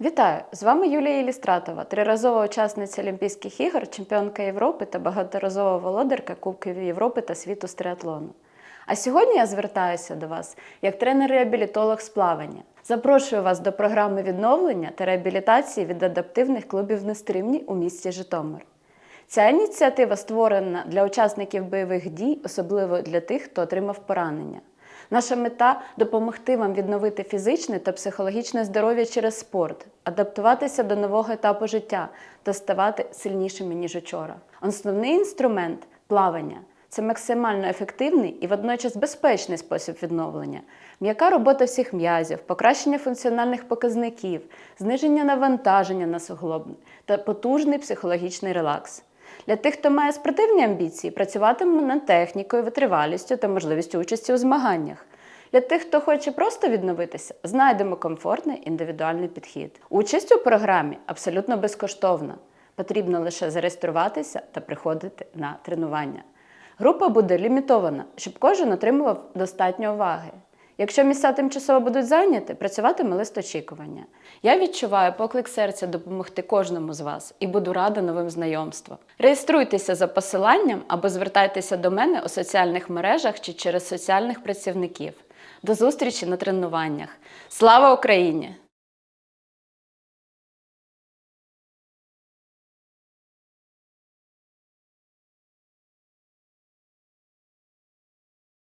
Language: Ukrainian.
Вітаю! З вами Юлія Ілістратова, триразова учасниця Олімпійських ігор, чемпіонка Європи та багаторазова володарка Кубків Європи та світу з триатлону. А сьогодні я звертаюся до вас як тренер-реабілітолог з плавання. Запрошую вас до програми відновлення та реабілітації від адаптивних клубів нестримні у місті Житомир. Ця ініціатива створена для учасників бойових дій, особливо для тих, хто отримав поранення. Наша мета допомогти вам відновити фізичне та психологічне здоров'я через спорт, адаптуватися до нового етапу життя та ставати сильнішими, ніж учора. Основний інструмент плавання це максимально ефективний і водночас безпечний спосіб відновлення, м'яка робота всіх м'язів, покращення функціональних показників, зниження навантаження на суглоби та потужний психологічний релакс. Для тих, хто має спортивні амбіції, працюватиме над технікою, витривалістю та можливістю участі у змаганнях. Для тих, хто хоче просто відновитися, знайдемо комфортний індивідуальний підхід. Участь у програмі абсолютно безкоштовна. Потрібно лише зареєструватися та приходити на тренування. Група буде лімітована, щоб кожен отримував достатньо уваги. Якщо місця тимчасово будуть зайняті, працюватиме лист очікування. Я відчуваю поклик серця допомогти кожному з вас і буду рада новим знайомствам. Реєструйтеся за посиланням або звертайтеся до мене у соціальних мережах чи через соціальних працівників. До зустрічі на тренуваннях. Слава Україні!